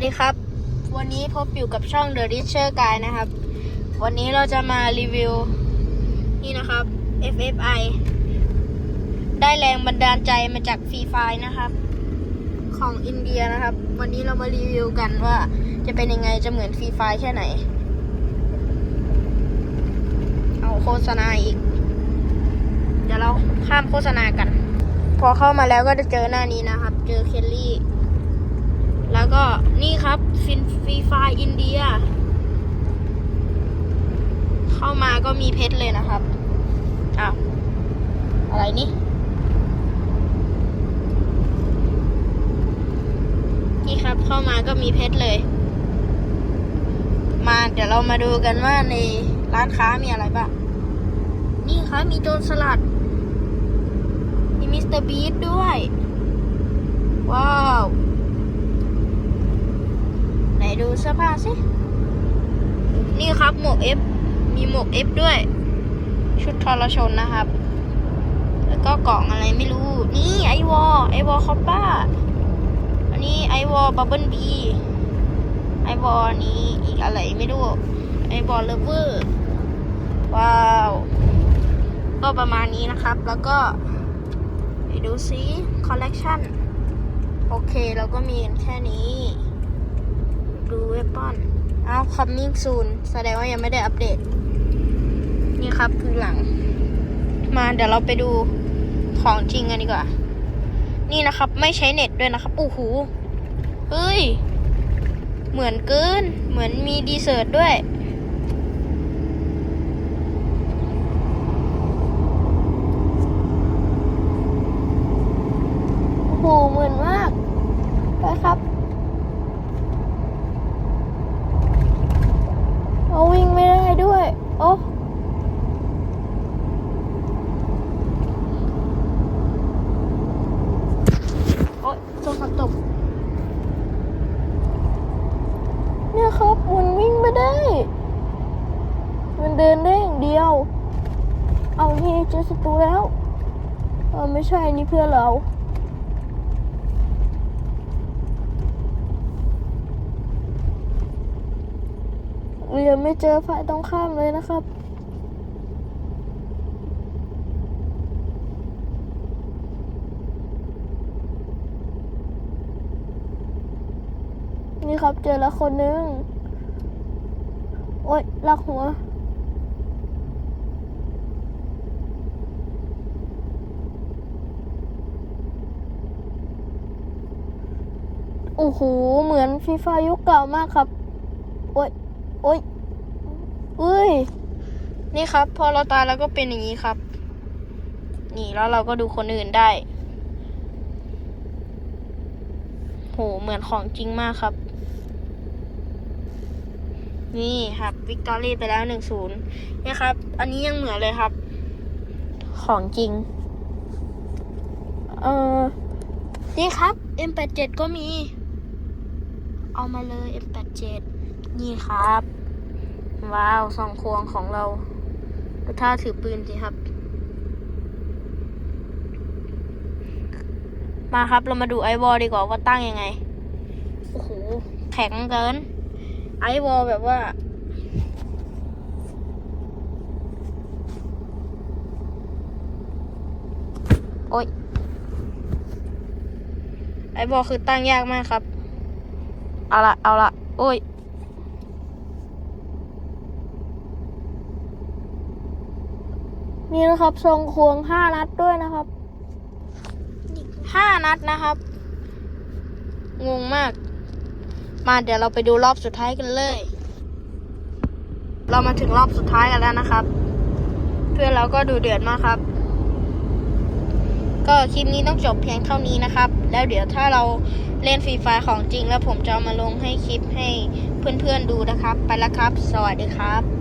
วัสดีครับ วันนี้พบอยู่กับช่อง The Richer Guy นะครับ วันนี้เราจะมารีวิว นี่นะครับ FFI ได้แรงบันดาลใจมาจากฟรีไฟนะครับ ของอินเดียนะครับ วันนี้เรามารีวิวกันว่าจะเป็นยังไงจะเหมือนฟรีไฟแค่ไหน เอาโฆษณาอีก เดี๋ยวเราข้ามโฆษณากัน พอเข้ามาแล้วก็จะเจอหน้านี้นะครับ เจอเคลลี่ แล้วก็นี่ครับฟินฟรีไฟอินเดีย เข้ามาก็มีเพชรเลยนะครับอ้าวอะไรนี่ นี่ครับเข้ามาก็มีเพชรเลย มาเดี๋ยวเรามาดูกันว่าในร้านค้ามีอะไรบ้าง นี่ครับมีโจรสลัด มีมิสเตอร์บีทด้วย ว้าว ดูเสื้อผ้าสิ นี่ครับหมวก F มีหมวก F ด้วย ชุดทรชนนะครับ แล้วก็กล่องอะไรไม่รู้ นี่ไอวอไอวอคอปป้า อันนี้ไอวอบับเบิลบีไอวอนี้อีกอะไรไม่รู้ ไอวอเลเวอร์ ว้าว ก็ประมาณนี้นะครับ แล้วก็ไปดูซิคอลเลกชันโอเค เราก็มีกันแค่นี้ ดูเวปอนอ้าว coming soon แสดงว่ายังไม่ได้อัปเดต นี่ครับคือหลัง มาเดี๋ยวเราไปดูของจริงกันดีกว่า นี่นะครับ ไม่ใช้เน็ตด้วยนะครับโอ้โหเฮ้ย เหมือนเกิน เหมือนมีดีเซอร์ตด้วย โอ้โห เหมือนมาก ไปครับ เอาวิ่งไม่ได้ด้วย โอ้โอ๊ยโทรศัพท์ตก เนี่ยครับ มันวิ่งไม่ได้ มัน เดินได้อย่างเดียว เอานี่เจอศัตรูแล้ว เออไม่ใช่นี่เพื่อเรายังไม่เจอฝ่ายตรงข้ามเลยนะครับนี่ครับเจอแล้วคนนึง โอ๊ยลักหัว โอ้โห เหมือนฟีฟายุคเก่ามากครับ โอ๊ยโอ๊ยเอ้ย นี่ครับ พอเราตายแล้วก็เป็นอย่างนี้ครับ นี่แล้วเราก็ดูคนอื่นได้ โห เหมือนของจริงมากครับ นี่ครับวิกตอรี่ไปแล้วหนึ่งศูนย์นี่ครับ อันนี้ยังเหมือนเลยครับ ของจริง เออนี่ครับ M87 ก็มี เอามาเลย M87 นี่ครับ ว้าวสองควงของเราดูท่าถือปืนสิครับ มาครับเรามาดูไอวอลดีกว่าว่าตั้งยังไง โอ้โห แข็งเกิน ไอวอลแบบว่าโอ๊ยไอวอลคือตั้งยากมากครับ เอาละเอาละโอ้ยนี่นะครับ ทรงควงห้านัดด้วยนะครับห้านัดนะครับ งงมาก มาเดี๋ยวเราไปดูรอบสุดท้ายกันเลย เรามาถึงรอบสุดท้ายกันแล้วนะครับ เพื่อนเราก็ดูเดือดมากครับ ก็คลิปนี้ต้องจบเพียงเท่านี้นะครับ แล้วเดี๋ยวถ้าเรา เล่นฟรีไฟของจริงแล้วผมจะามาลงให้คลิปให้เพื่อนๆดูนะครับ ไปแล้วครับ สวัสดีครับ